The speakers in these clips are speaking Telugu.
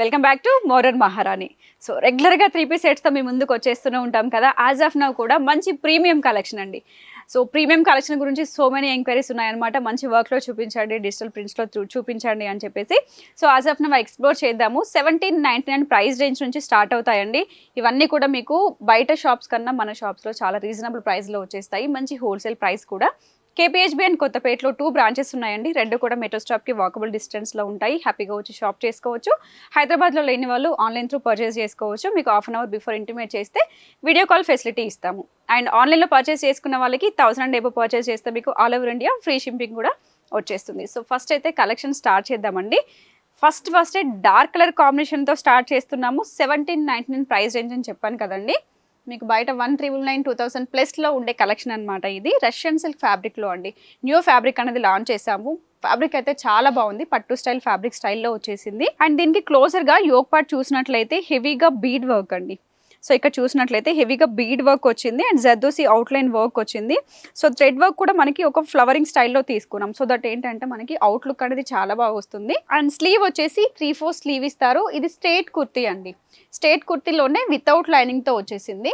Welcome back to modern Maharani. So రెగ్యులర్గా త్రీ పీస్ సెట్స్తో మీ ముందుకు వచ్చేస్తూనే ఉంటాం కదా. యాజ్ ఆఫ్ నవ్ కూడా మంచి ప్రీమియం కలెక్షన్ అండి. సో ప్రీమియం కలెక్షన్ గురించి సో మెనీ ఎంక్వైరీస్ ఉన్నాయన్నమాట. మంచి వర్క్లో చూపించండి డిజిటల్ ప్రింట్స్లో చూపించండి అని చెప్పేసి. So as of now explore చేద్దాము. Seventeen ninety nine price range నుంచి స్టార్ట్ అవుతాయండి. ఇవన్నీ కూడా మీకు బయట షాప్స్ కన్నా మన షాప్స్లో చాలా రీజనబుల్ ప్రైస్లో వచ్చేస్తాయి. మంచి హోల్సేల్ ప్రైస్ కూడా. కేపీహెచ్బి అండ్ కొత్తపేటలో టూ బ్రాంచెస్ ఉన్నాయండి. రెండు కూడా మెట్రో స్టాప్కి వాకబుల్ డిస్టెన్స్లో ఉంటాయి. హ్యాపీగా వచ్చి షాప్ చేసుకోవచ్చు. హైదరాబాద్లో లేని వాళ్ళు ఆన్లైన్ త్రూ పర్చేస్ చేసుకోవచ్చు. మీకు half an hour before intimate చేస్తే వీడియో కాల్ ఫెసిలిటీ ఇస్తాము. అండ్ ఆన్లైన్లో పర్చేస్ చేసుకున్న వాళ్ళకి థౌసండ్ ఎబో పర్చేస్ చేస్తే మీకు all over India free shipping కూడా వచ్చేస్తుంది. సో ఫస్ట్ అయితే కలెక్షన్ స్టార్ట్ చేద్దామండి. ఫస్ట్ ఫస్ట్ డార్క్ కలర్ కాంబినేషన్తో స్టార్ట్ చేస్తున్నాము. Seventeen ninety nine price range అని చెప్పాను కదండి. మీకు బయట one triple nine two thousand ప్లస్లో ఉండే కలెక్షన్ అనమాట ఇది. రష్యన్ సిల్క్ ఫ్యాబ్రిక్లో అండి. న్యూ ఫ్యాబ్రిక్ అనేది లాంచ్ చేసాము ఫ్యాబ్రిక్ అయితే చాలా బాగుంది. పట్టు స్టైల్ ఫ్యాబ్రిక్ స్టైల్లో వచ్చేసింది. అండ్ దీనికి క్లోజర్గా యోగ్ పార్ట్ చూసినట్లయితే హెవీగా బీడ్ వర్క్ అండి. సో ఇక్కడ చూసినట్లయితే హెవీగా బీడ్ వర్క్ వచ్చింది అండ్ జద్దోసి అవుట్లైన్ వర్క్ వచ్చింది. సో థ్రెడ్ వర్క్ కూడా మనకి ఒక ఫ్లవరింగ్ స్టైల్లో తీసుకున్నాం. సో దట్ ఏంటంటే మనకి అవుట్లుక్ అనేది చాలా బాగా వస్తుంది. అండ్ స్లీవ్ వచ్చేసి త్రీ ఫోర్ స్లీవ్ ఇస్తారు. ఇది స్ట్రేట్ కుర్తీ అండి. స్టేట్ కుర్తీలోనే వితౌట్ లైనింగ్తో వచ్చేసింది.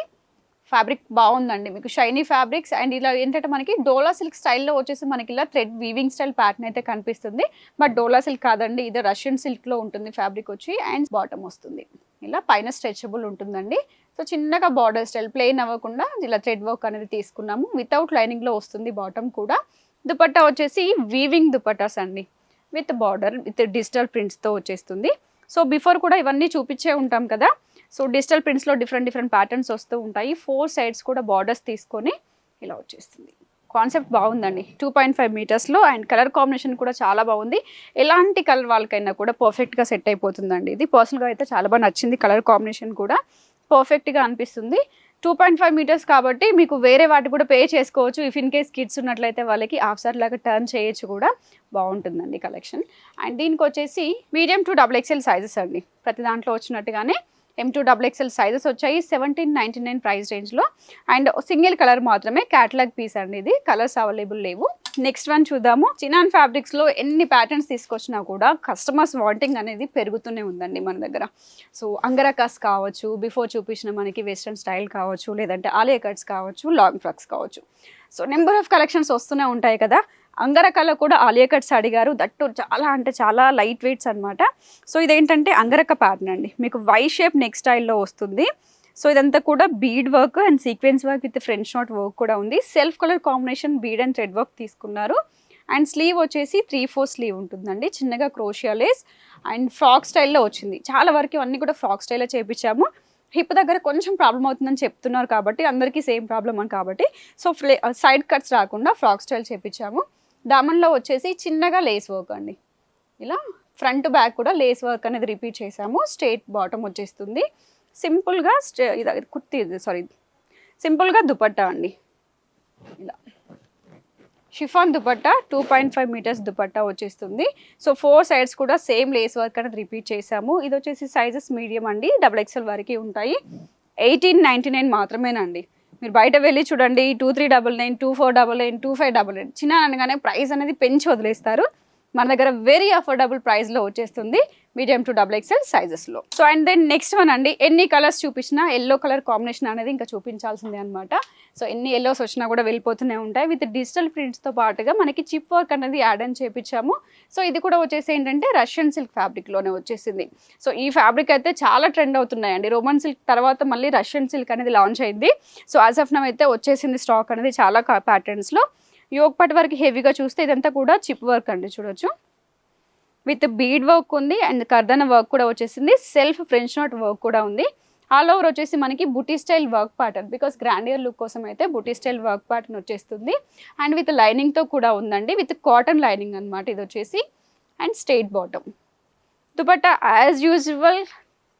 ఫ్యాబ్రిక్ బాగుందండి మీకు. షైనీ ఫ్యాబ్రిక్స్ అండ్ ఇలా ఏంటంటే మనకి డోలా సిల్క్ స్టైల్లో వచ్చేసి మనకి ఇలా థ్రెడ్ వీవింగ్ స్టైల్ ప్యాటర్న్ అయితే కనిపిస్తుంది. బట్ డోలా సిల్క్ కాదండి ఇది రష్యన్ సిల్క్లో ఉంటుంది ఫ్యాబ్రిక్ వచ్చి అండ్ బాటమ్ వస్తుంది. ఇలా పైన స్ట్రెచబుల్ ఉంటుందండి. సో చిన్నగా బార్డర్ స్టైల్ ప్లెయిన్ అవ్వకుండా ఇలా థ్రెడ్ వర్క్ అనేది తీసుకున్నాము. వితౌట్ లైనింగ్లో వస్తుంది బాటమ్ కూడా. దుపట్టా వచ్చేసి వీవింగ్ దుపట్టాస్ అండి. విత్ బార్డర్ విత్ డిజిటల్ ప్రింట్స్తో వచ్చేస్తుంది. సో బిఫోర్ కూడా ఇవన్నీ చూపించే ఉంటాం కదా. సో డిజిటల్ ప్రింట్స్లో డిఫరెంట్ డిఫరెంట్ ప్యాటర్న్స్ వస్తూ ఉంటాయి. ఫోర్ సైడ్స్ కూడా బార్డర్స్ తీసుకొని ఇలా వచ్చేస్తుంది. కాన్సెప్ట్ బాగుందండి. టూ పాయింట్ ఫైవ్ మీటర్స్లో అండ్ కలర్ కాంబినేషన్ కూడా చాలా బాగుంది. ఎలాంటి కలర్ వాళ్ళకైనా కూడా పర్ఫెక్ట్గా సెట్ అయిపోతుందండి. ఇది పర్సనల్గా అయితే చాలా బాగా నచ్చింది కలర్ కాంబినేషన్ కూడా. పర్ఫెక్ట్గా అనిపిస్తుంది. టూ పాయింట్ ఫైవ్ మీటర్స్ కాబట్టి మీకు వేరే వాటి కూడా పే చేసుకోవచ్చు. ఇఫ్ ఇన్ కేస్ కిడ్స్ ఉన్నట్లయితే వాళ్ళకి హాఫ్ సార్ లాగా టర్న్ చేయొచ్చు కూడా. బాగుంటుందండి కలెక్షన్ అండ్ దీనికి వచ్చేసి medium to double XL sizes అండి. ప్రతి దాంట్లో వచ్చినట్టుగానే M to double XL sizes వచ్చాయి. సెవెంటీన్ నైంటీ నైన్ ప్రైస్ రేంజ్లో అండ్ సింగిల్ కలర్ మాత్రమే క్యాటలాగ్ పీస్ అండి ఇది. కలర్స్ అవైలబుల్ లేవు. నెక్స్ట్ వన్ చూద్దాము. చినాన్ ఫ్యాబ్రిక్స్లో ఎన్ని ప్యాటర్న్స్ తీసుకొచ్చినా కూడా కస్టమర్స్ వాంటింగ్ అనేది పెరుగుతూనే ఉందండి మన దగ్గర. సో అంగరకాస్ కావచ్చు బిఫోర్ చూపించిన మనకి వెస్ట్రన్ స్టైల్ కావచ్చు లేదంటే ఆలియా కట్స్ కావచ్చు లాంగ్ ఫ్రాక్స్ కావచ్చు. సో నెంబర్ ఆఫ్ కలెక్షన్స్ వస్తూనే ఉంటాయి కదా. అంగరకలో కూడా ఆలియా కట్స్ అడిగారు దట్టు చాలా అంటే చాలా లైట్ వెయిట్స్ అనమాట సో ఇదేంటంటే అంగరక ప్యాటర్న్ అండి. మీకు వై షేప్ నెక్ స్టైల్లో వస్తుంది. సో ఇదంతా కూడా bead work and sequence work with French knot work కూడా ఉంది. Self colour combination bead and thread work తీసుకున్నారు. అండ్ స్లీవ్ వచ్చేసి త్రీ ఫోర్ స్లీవ్ ఉంటుందండి. చిన్నగా క్రోషియా లేస్ అండ్ ఫ్రాక్ స్టైల్లో వచ్చింది. చాలా వరకు అన్నీ కూడా ఫ్రాక్ స్టైల్లో చేపించాము. హిప్ దగ్గర కొంచెం ప్రాబ్లం అవుతుందని చెప్తున్నారు కాబట్టి అందరికీ సేమ్ ప్రాబ్లం అని కాబట్టి. సో ఫ్లే సైడ్ కట్స్ రాకుండా ఫ్రాక్ స్టైల్ చేపించాము. దామన్లో వచ్చేసి చిన్నగా లేస్ వర్క్ అండి. ఇలా ఫ్రంట్ బ్యాక్ కూడా లేస్ వర్క్ అనేది రిపీట్ చేసాము. స్ట్రేట్ బాటమ్ వచ్చేస్తుంది. సింపుల్గా స్టే ఇది కుర్తి సారీ సింపుల్గా దుపట్టా అండి. ఇలా. Chiffon dupatta two point five metres dupatta వచ్చేస్తుంది. సో ఫోర్ సైడ్స్ కూడా సేమ్ లేస్ వర్క్ అనేది రిపీట్ చేసాము. ఇది వచ్చేసి సైజెస్ మీడియం అండి. డబుల్ ఎక్స్ఎల్ వరకు ఉంటాయి. ఎయిటీన్ నైంటీ నైన్ మాత్రమేనండి. మీరు బయట వెళ్ళి చూడండి two three double nine two four double nine two five double nine చిన్న అనగానే ప్రైస్ అనేది పెంచి వదిలేస్తారు. మన దగ్గర వెరీ అఫోర్డబుల్ ప్రైస్లో వచ్చేస్తుంది. Medium to double XL సైజెస్లో so and then next one అండి ఎన్ని కలర్స్ చూపించినా ఎల్లో కలర్ కాంబినేషన్ అనేది ఇంకా చూపించాల్సిందే అనమాట సో ఎన్ని ఎల్లోస్ వచ్చినా కూడా వెళ్ళిపోతూనే ఉంటాయి. విత్ డిజిటల్ ప్రింట్స్తో పాటుగా మనకి చిప్ వర్క్ అనేది యాడ్ అని చేపించాము. సో ఇది కూడా వచ్చేసి ఏంటంటే రష్యన్ సిల్క్ ఫ్యాబ్రిక్లోనే వచ్చేసింది. సో ఈ ఫ్యాబ్రిక్ అయితే చాలా ట్రెండ్ అవుతున్నాయండి. రోమన్ సిల్క్ తర్వాత మళ్ళీ రష్యన్ సిల్క్ అనేది లాంచ్ అయింది. సో యాజ్ ఆఫ్ నవ్ అయితే వచ్చేసింది స్టాక్ అనేది చాలా ప్యాటర్న్స్లో యోగ్ పట్ వరకు హెవీగా చూస్తే ఇదంతా కూడా చిప్ వర్క్ అండి చూడొచ్చు. విత్ బీడ్ వర్క్ ఉంది అండ్ కర్దన వర్క్ కూడా వచ్చేసింది. సెల్ఫ్ ఫ్రెంచ్ నాట్ వర్క్ కూడా ఉంది. ఆల్ ఓవర్ వచ్చేసి మనకి buti style work pattern because grandeur look కోసం అయితే బుటీ స్టైల్ వర్క్ ప్యాటర్న్ వచ్చేస్తుంది. అండ్ విత్ లైనింగ్తో కూడా ఉందండి. విత్ కాటన్ లైనింగ్ అనమాట ఇది వచ్చేసి. And straight bottom. Dupatta as usual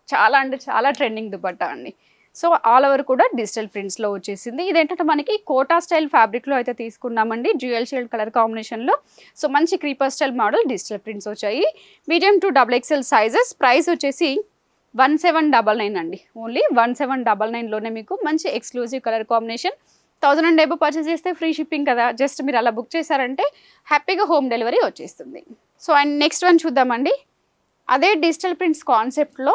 చాలా అంటే చాలా ట్రెండింగ్ దుపట్టా అండి. సో ఆల్ ఓవర్ కూడా డిజిటల్ ప్రింట్స్లో వచ్చేసింది. ఇదేంటంటే మనకి కోటా స్టైల్ ఫ్యాబ్రిక్లో అయితే తీసుకున్నామండి జ్యువెల్ షేడ్ కలర్ కాంబినేషన్లో. సో మంచి creeper style model digital prints వచ్చాయి. Medium to double XL sizes price వచ్చేసి వన్ సెవెన్ డబల్ నైన్ అండి. ఓన్లీ వన్ సెవెన్ డబల్ నైన్లోనే మీకు మంచి exclusive colour combination. Thousand and above purchase చేస్తే ఫ్రీ షిప్పింగ్ కదా జస్ట్ మీరు అలా బుక్ చేశారంటే హ్యాపీగా హోమ్ డెలివరీ వచ్చేస్తుంది. సో అండ్ నెక్స్ట్ వన్ చూద్దామండి. అదే డిజిటల్ ప్రింట్స్ కాన్సెప్ట్లో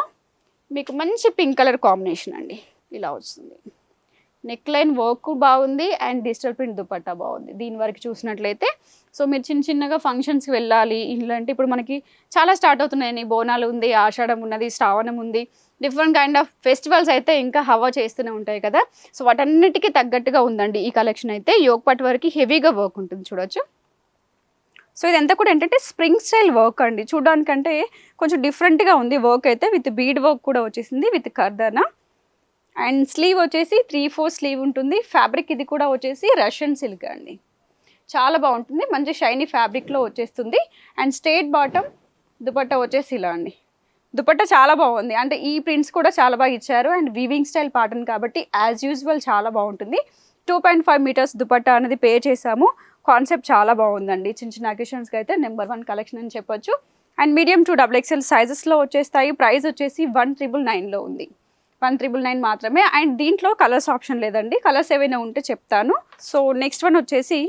మీకు మంచి పింక్ కలర్ కాంబినేషన్ అండి. ఇలా వస్తుంది నెక్ లైన్ వర్క్ బాగుంది అండ్ డిజిటల్ ప్రింట్ దుపట్టా బాగుంది. దీని వరకు చూసినట్లయితే సో మీరు చిన్న చిన్నగా ఫంక్షన్స్కి వెళ్ళాలి. ఇలాంటి ఇప్పుడు మనకి చాలా స్టార్ట్ అవుతున్నాయి. బోనాలు ఉంది ఆషాఢం ఉన్నది శ్రావణం ఉంది. డిఫరెంట్ కైండ్ ఆఫ్ ఫెస్టివల్స్ అయితే ఇంకా హవా చేస్తూనే ఉంటాయి కదా. సో వాటన్నిటికీ తగ్గట్టుగా ఉందండి. ఈ కలెక్షన్ అయితే యోగ్ పట్ వరకు హెవీగా వర్క్ ఉంటుంది చూడొచ్చు. సో ఇదంతా కూడా ఏంటంటే స్ప్రింగ్ స్టైల్ వర్క్ అండి. చూడడానికంటే కొంచెం డిఫరెంట్గా ఉంది వర్క్ అయితే. విత్ బీడ్ వర్క్ కూడా వచ్చేసింది. విత్ కర్దనా అండ్ స్లీవ్ వచ్చేసి త్రీ ఫోర్ స్లీవ్ ఉంటుంది. ఫ్యాబ్రిక్ ఇది కూడా వచ్చేసి రష్యన్ సిల్క్ అండి. చాలా బాగుంటుంది. మంచి షైనీ ఫ్యాబ్రిక్లో వచ్చేస్తుంది. అండ్ స్టేట్ బాటమ్ దుపట్టా వచ్చేసి ఇలా అండి. దుపట్టా చాలా బాగుంది. అంటే ఈ ప్రింట్స్ కూడా చాలా బాగా ఇచ్చారు. అండ్ వీవింగ్ స్టైల్ ప్యాటర్న్ కాబట్టి యాజ్ యూజువల్ చాలా బాగుంటుంది. Two point five metres dupatta అనేది పే చేసాము కాన్సెప్ట్ చాలా బాగుందండి. చిన్న చిన్న అకేషన్స్కి అయితే నెంబర్ వన్ కలెక్షన్ అని చెప్పొచ్చు. And medium to double XL సైజెస్లో వచ్చేస్తాయి. ప్రైస్ వచ్చేసి వన్ ట్రిపుల్ నైన్లో ఉంది. వన్ త్రిబుల్ నైన్ మాత్రమే. అండ్ దీంట్లో కలర్స్ ఆప్షన్ లేదండి. కలర్స్ ఏవైనా ఉంటే చెప్తాను. సో నెక్స్ట్ వన్ వచ్చేసి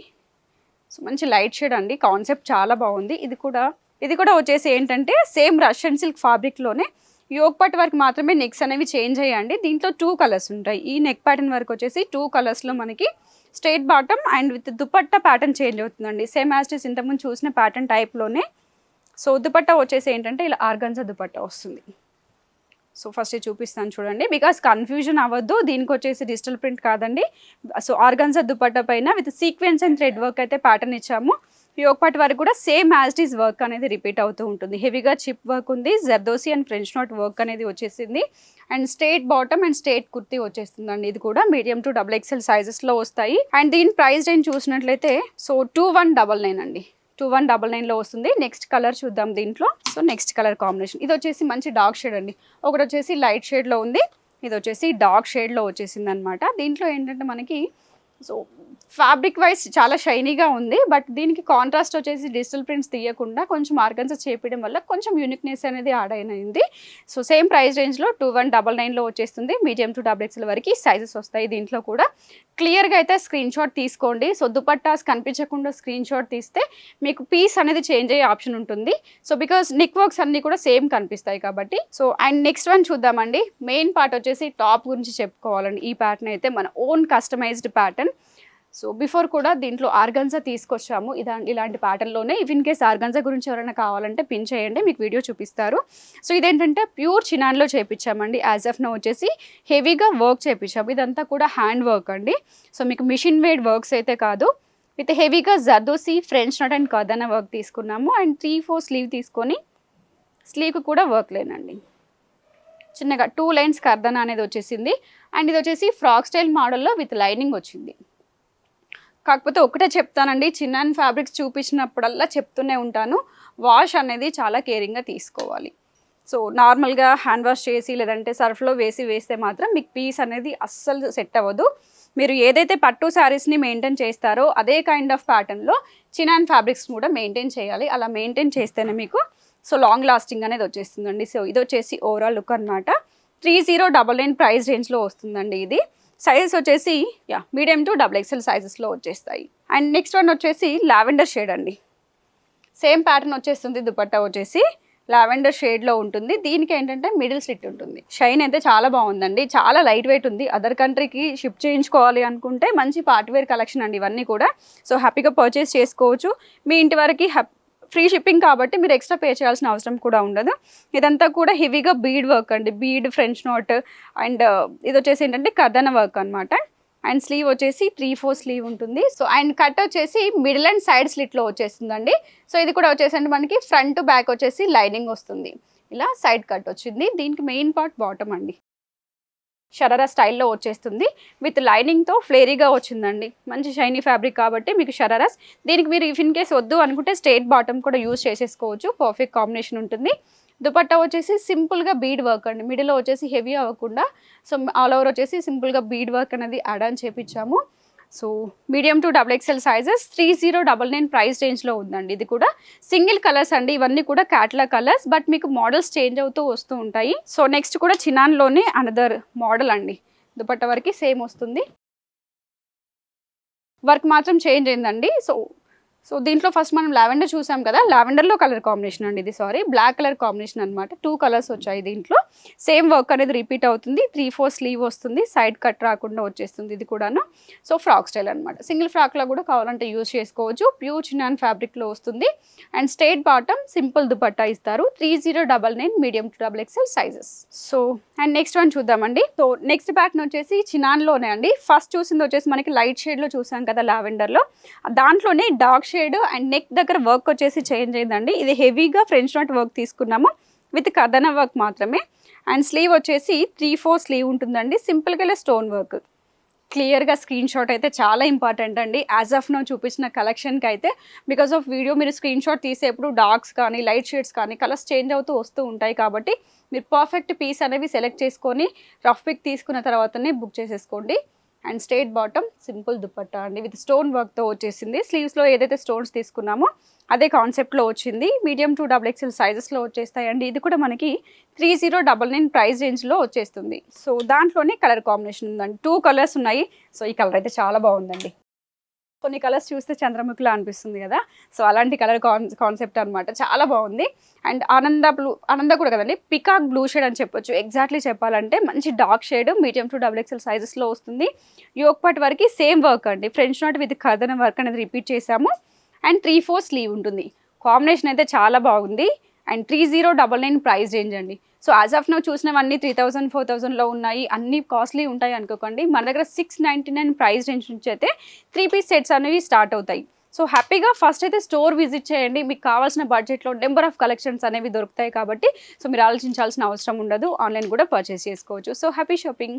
సో మంచి లైట్ షేడ్ అండి. కాన్సెప్ట్ చాలా బాగుంది. ఇది కూడా ఇది కూడా వచ్చేసి ఏంటంటే సేమ్ రష్యన్ సిల్క్ ఫ్యాబ్రిక్లోనే యోగ్ పట్ వరకు మాత్రమే నెక్స్ అనేవి చేంజ్ అయ్యండి దీంట్లో టూ కలర్స్ ఉంటాయి. ఈ నెక్ ప్యాటర్న్ వరకు వచ్చేసి టూ కలర్స్లో మనకి straight bottom and with dupatta pattern change అవుతుందండి. సేమ్ యాస్టిస్ ఇంతకుముందు చూసిన ప్యాటర్న్ టైప్లోనే సో దుపట్టా వచ్చేసి ఏంటంటే ఇలా ఆర్గన్జా దుపట్టా వస్తుంది. సో ఫస్ట్ చూపిస్తాను చూడండి. బికాస్ కన్ఫ్యూజన్ అవ్వద్దు. దీనికి వచ్చేసి డిజిటల్ ప్రింట్ కాదండి. సో ఆర్గన్జా దుపట్టా పైన with sequence and thread work అయితే ప్యాటర్న్ ఇచ్చాము. యోగపాటి వరకు కూడా సేమ్ యాజ్ ఈస్ వర్క్ అనేది రిపీట్ అవుతూ ఉంటుంది. హెవీగా చిప్ వర్క్ ఉంది. Zardozi and French knot work అనేది వచ్చేసింది. And straight bottom and straight kurti వచ్చేస్తుందండి. ఇది కూడా మీడియం టు డబుల్ ఎక్స్ఎల్ సైజెస్లో వస్తాయి. అండ్ దీని ప్రైస్ రేంజ్ చూసినట్లయితే so two one double nine అండి. టూ వన్ డబల్ నైన్లో వస్తుంది. నెక్స్ట్ కలర్ చూద్దాం దీంట్లో. So next colour combination. ఇది వచ్చేసి మంచి డార్క్ షేడ్ అండి. ఒకటి వచ్చేసి లైట్ షేడ్లో ఉంది. ఇది వచ్చేసి డార్క్ షేడ్లో వచ్చేసింది అనమాట దీంట్లో ఏంటంటే మనకి సో ఫ్యాబ్రిక్ వైజ్ చాలా షైనీగా ఉంది బట్ దీనికి కాంట్రాస్ట్ వచ్చేసి డిజిటల్ ప్రింట్స్ తీయకుండా కొంచెం ఆర్గన్స్ చేపించడం వల్ల కొంచెం యూనిక్నెస్ అనేది యాడ్ అయినది. సో సేమ్ ప్రైస్ రేంజ్లో టూ వన్ డబల్ నైన్లో వచ్చేస్తుంది. మీడియం టు డబుల్ ఎక్స్ఎల్ వరకు సైజెస్ వస్తాయి దీంట్లో కూడా. క్లియర్గా అయితే స్క్రీన్ షాట్ తీసుకోండి. సో దుపట్టాస్ కనిపించకుండా స్క్రీన్ షాట్ తీస్తే మీకు పీస్ అనేది చేంజ్ అయ్యే ఆప్షన్ ఉంటుంది. సో బికాస్ నిక్ వర్క్స్ అన్నీ కూడా సేమ్ కనిపిస్తాయి కాబట్టి. సో అండ్ నెక్స్ట్ వన్ చూద్దామండి. మెయిన్ పార్ట్ వచ్చేసి టాప్ గురించి చెప్పుకోవాలండి. ఈ ప్యాటర్న్ అయితే మన own customised pattern so before కూడా దీంట్లో ఆర్గన్జా తీసుకొచ్చాము. ఇదా ఇలాంటి ప్యాటర్న్లోనే ఇఫ్ ఇన్ కేస్ ఆర్గన్జా గురించి ఎవరైనా కావాలంటే పిన్ చేయండి మీకు వీడియో చూపిస్తారు. సో ఇదేంటంటే ప్యూర్ చినాన్లో చేపించామండి యాజ్ ఆఫ్ నో వచ్చేసి హెవీగా వర్క్ చేయించాము ఇదంతా కూడా హ్యాండ్ వర్క్ అండి. సో మీకు మిషన్ మేడ్ వర్క్స్ అయితే కాదు. విత్ హెవీగా జర్దోసి ఫ్రెంచ్ నట్ అండ్ కదన వర్క్ తీసుకున్నాము. అండ్ త్రీ ఫోర్ స్లీవ్ తీసుకొని స్లీవ్కి కూడా వర్క్ లేనండి చిన్నగా టూ లైన్స్ కర్దన అనేది వచ్చేసింది. అండ్ ఇది వచ్చేసి ఫ్రాక్ స్టైల్ మోడల్లో విత్ లైనింగ్ వచ్చింది. కాకపోతే ఒకటే చెప్తానండి చిన్న ఫ్యాబ్రిక్స్ చూపించినప్పుడల్లా చెప్తూనే ఉంటాను. వాష్ అనేది చాలా కేరింగ్గా తీసుకోవాలి. సో నార్మల్గా హ్యాండ్ వాష్ చేసి లేదంటే సర్ఫ్లో వేసి వేస్తే మాత్రం మీకు పీస్ అనేది అస్సలు సెట్ అవ్వదు. మీరు ఏదైతే పట్టు శారీస్ని మెయింటైన్ చేస్తారో అదే కైండ్ ఆఫ్ ప్యాటర్న్లో చినాన్ ఫ్యాబ్రిక్స్ కూడా మెయింటైన్ చేయాలి. అలా మెయింటైన్ చేస్తేనే మీకు సో లాంగ్ లాస్టింగ్ అనేది వచ్చేస్తుందండి. సో ఇది వచ్చేసి ఓవరాల్ లుక్ అనమాట three zero double nine price range వస్తుందండి ఇది. సైజెస్ వచ్చేసి yeah medium to double XL సైజెస్లో వచ్చేస్తాయి. అండ్ నెక్స్ట్ వన్ వచ్చేసి లావెండర్ షేడ్ అండి. సేమ్ ప్యాటర్న్ వచ్చేస్తుంది దుపట్టా వచ్చేసి లావెండర్ షేడ్లో ఉంటుంది. దీనికి ఏంటంటే మిడిల్ స్లిట్ ఉంటుంది. షైన్ అయితే చాలా బాగుందండి. చాలా లైట్ వెయిట్ ఉంది. అదర్ కంట్రీకి షిప్ చేయించుకోవాలి అనుకుంటే మంచి పార్ట్వేర్ కలెక్షన్ అండి ఇవన్నీ కూడా. సో హ్యాపీగా పర్చేస్ చేసుకోవచ్చు. మీ ఇంటి వరకు ఫ్రీ షిప్పింగ్ కాబట్టి మీరు ఎక్స్ట్రా పే చేయాల్సిన అవసరం కూడా ఉండదు. ఇదంతా కూడా హెవీగా బీడ్ వర్క్ అండి. Bead French knot and uh, ఇది వచ్చేసి ఏంటంటే కథన వర్క్ అనమాట అండ్ స్లీవ్ వచ్చేసి త్రీ ఫోర్ స్లీవ్ ఉంటుంది. సో అండ్ కట్ వచ్చేసి మిడిల్ అండ్ సైడ్ స్లిట్లో వచ్చేస్తుందండి. సో ఇది కూడా వచ్చేసండి మనకి. ఫ్రంట్ బ్యాక్ వచ్చేసి లైనింగ్ వస్తుంది. ఇలా సైడ్ కట్ వచ్చింది. దీనికి మెయిన్ పార్ట్ బాటమ్ అండి. షరారా స్టైల్లో వచ్చేస్తుంది. విత్ లైనింగ్తో ఫ్లేరీగా వచ్చిందండి. మంచి షైనీ ఫ్యాబ్రిక్ కాబట్టి మీకు షరారాస్ దీనికి మీరు ఇఫ్ ఇన్ కేస్ వద్దు అనుకుంటే స్ట్రేట్ బాటమ్ కూడా యూజ్ చేసేసుకోవచ్చు. పర్ఫెక్ట్ కాంబినేషన్ ఉంటుంది. దుపట్టా వచ్చేసి సింపుల్గా బీడ్ వర్క్ అండి. మిడిల్లో వచ్చేసి హెవీ అవ్వకుండా సో ఆల్ ఓవర్ వచ్చేసి సింపుల్గా బీడ్ వర్క్ అనేది add on చేపించాము so medium to double XL sizes three zero double nine price range ఉందండి. ఇది కూడా సింగిల్ కలర్స్ అండి. ఇవన్నీ కూడా క్యాట్లా కలర్స్ బట్ మీకు మోడల్స్ చేంజ్ అవుతూ వస్తూ ఉంటాయి. సో నెక్స్ట్ కూడా చినాన్లోనే అనదర్ మోడల్ అండి. దుపట్ట వరకు సేమ్ వస్తుంది. వర్క్ మాత్రం చేంజ్ అయిందండి. సో సో దీంట్లో ఫస్ట్ మనం లావెండర్ చూసాం కదా లావెండర్లో కలర్ కాంబినేషన్ అండి ఇది సారీ బ్లాక్ కలర్ కాంబినేషన్ అనమాట టూ కలర్స్ వచ్చాయి దీంట్లో. సేమ్ వర్క్ అనేది రిపీట్ అవుతుంది. త్రీ ఫోర్ స్లీవ్ వస్తుంది. సైడ్ కట్ రాకుండా వచ్చేస్తుంది ఇది కూడాను. సో ఫ్రాక్ స్టైల్ అనమాట సింగిల్ ఫ్రాక్లో కూడా కావాలంటే యూజ్ చేసుకోవచ్చు. ప్యూర్ చిన్నాన్ ఫ్యాబ్రిక్లో వస్తుంది. And straight bottom simple dupatta ఇస్తారు. Three zero double nine medium to double XL sizes so and next one చూద్దామండి. సో నెక్స్ట్ ప్యాటర్న్ వచ్చేసి చినాన్లోనే అండి. ఫస్ట్ చూసింది వచ్చేసి మనకి లైట్ షేడ్లో చూసాం కదా లావెండర్లో. దాంట్లోనే డార్క్ షేడ్ అండ్ నెక్ దగ్గర వర్క్ వచ్చేసి చేంజ్ అయిందండి. ఇది హెవీగా ఫ్రెంచ్ నాట్ వర్క్ తీసుకున్నాము. విత్ కథన వర్క్ మాత్రమే. అండ్ స్లీవ్ వచ్చేసి త్రీ ఫోర్ స్లీవ్ ఉంటుందండి. సింపుల్గా స్టోన్ వర్క్ క్లియర్గా స్క్రీన్ షాట్ అయితే చాలా ఇంపార్టెంట్ అండి. యాజ్ ఆఫ్ నో చూపించిన కలెక్షన్కి అయితే బికాస్ ఆఫ్ వీడియో మీరు స్క్రీన్ షాట్ తీసేప్పుడు డార్క్స్ కానీ లైట్ షేడ్స్ కానీ కలర్స్ చేంజ్ అవుతూ వస్తూ ఉంటాయి కాబట్టి మీరు పర్ఫెక్ట్ పీస్ అనేవి సెలెక్ట్ చేసుకొని రఫ్ పిక్ తీసుకున్న తర్వాతనే బుక్ చేసేసుకోండి. And straight bottom simple dupatta అండి. విత్ స్టోన్ వర్క్తో వచ్చేసింది. స్లీవ్స్లో ఏదైతే స్టోన్స్ తీసుకున్నామో అదే కాన్సెప్ట్లో వచ్చింది. మీడియం టు డబుల్ ఎక్స్ఎల్ సైజెస్లో వచ్చేస్తాయండి ఇది కూడా మనకి three zero double nine price range వచ్చేస్తుంది. సో దాంట్లోనే కలర్ కాంబినేషన్ ఉందండి. టూ కలర్స్ ఉన్నాయి. సో ఈ కలర్ అయితే చాలా బాగుందండి. కొన్ని కలర్స్ చూస్తే చంద్రముఖిలా అనిపిస్తుంది కదా. సో అలాంటి కలర్ కాన్ కాన్సెప్ట్ అనమాట చాలా బాగుంది. అండ్ ఆనంద బ్లూ ఆనంద కూడా కదండి. పికాక్ బ్లూ షేడ్ అని చెప్పొచ్చు. ఎగ్జాక్ట్లీ చెప్పాలంటే మంచి dark shade medium to double XL సైజెస్లో వస్తుంది. యోక్ పట్ వరకు సేమ్ వర్క్ అండి. ఫ్రెంచ్ నాట్ విత్ కథన వర్క్ అనేది రిపీట్ చేసాము అండ్ త్రీ ఫోర్ స్లీవ్ ఉంటుంది. కాంబినేషన్ అయితే చాలా బాగుంది. And three zero double nine price range అండి. సో యాజ్ ఆఫ్ నో చూసినవన్నీ త్రీ థౌసండ్ ఫోర్ థౌసండ్లో ఉన్నాయి. అన్ని కాస్ట్లీ ఉంటాయి అనుకోకండి. మన దగ్గర six ninety nine price range నుంచి అయితే త్రీ పీస్ సెట్స్ అనేవి స్టార్ట్ అవుతాయి. సో హ్యాపీగా ఫస్ట్ అయితే స్టోర్ విజిట్ చేయండి. మీకు కావాల్సిన బడ్జెట్లో నెంబర్ ఆఫ్ కలెక్షన్స్ అనేవి దొరుకుతాయి కాబట్టి. సో మీరు ఆలోచించాల్సిన అవసరం ఉండదు. ఆన్లైన్ కూడా పర్చేస్ చేసుకోవచ్చు. So happy shopping